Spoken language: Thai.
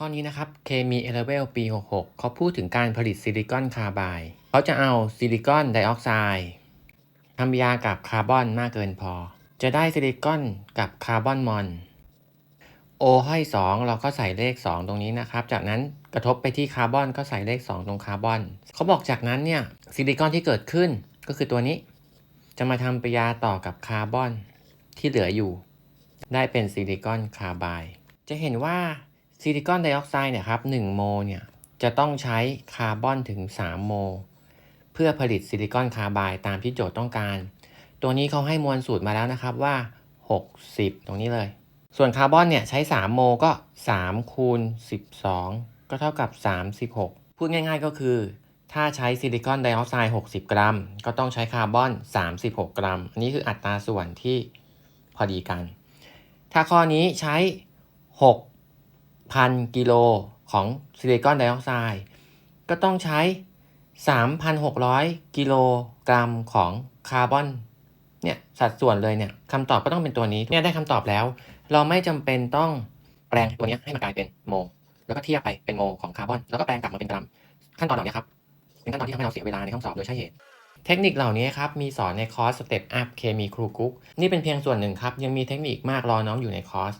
ข้อนี้นะครับเคมีเอเลเวลปี 66 เขาพูดถึงการผลิตซิลิคอนคาร์บายเขาจะเอาซิลิคอนไดออกไซด์ทำยากับคาร์บอนมากเกินพอ จะได้ซิลิคอนกับคาร์บอนมอนโอให้2เราก็ใส่เลข 2 ตรงนี้นะครับ จากนั้นกระทบไปที่คาร์บอนก็ใส่เลข 2 ตรงคาร์บอน เขาบอกจากนั้นเนี่ยซิลิคอนที่เกิดขึ้นก็คือตัวนี้ จะมาทำปฏิกิริยาต่อกับคาร์บอนที่เหลืออยู่ ได้เป็นซิลิคอนคาร์บายจะเห็นว่า ซิลิคอนไดออกไซด์เนี่ยครับ1โมลเนี่ยจะต้องใช้คาร์บอนถึง 3 โมล เพื่อผลิตซิลิคอนคาร์บายตามที่โจทย์ต้องการ ตัวนี้เขาให้มวลสูตรมาแล้วนะครับว่า 60 ตรงนี้เลย ส่วนคาร์บอนเนี่ยใช้ 3 โมลก็ 3 คูณ 12 ก็เท่ากับ 36 พูดง่ายๆก็คือ ถ้าใช้ซิลิคอนไดออกไซด์ 60 กรัม ก็ต้องใช้คาร์บอน 36 กรัม อันนี้คืออัตราส่วนที่พอดีกัน ถ้าข้อนี้ใช้ 6,000 กิโลของซิลิคอนไดออกไซด์ก็ต้องใช้ 3,600 กิโลกรัมของคาร์บอนเนี่ยสัดส่วนเลยเนี่ยคำตอบก็ต้องเป็นตัวนี้เนี่ยได้คำตอบแล้ว เราไม่จำเป็นต้องแปลงตัวนี้ให้มันกลายเป็นโมลแล้วก็เทียบไปเป็นโมลของคาร์บอนแล้วก็แปลงกลับมาเป็นกรัมขั้นตอนเหล่านี้ครับเป็นขั้นตอนที่ทำให้เราเสียเวลาในห้องสอบโดยใช่เหตุ เทคนิคเหล่านี้ครับ มีสอนในคอร์ส Step Up เคมีครูกุ๊กนี่เป็นเพียงส่วนหนึ่งครับ ยังมีเทคนิคมากรอน้องอยู่ในคอร์ส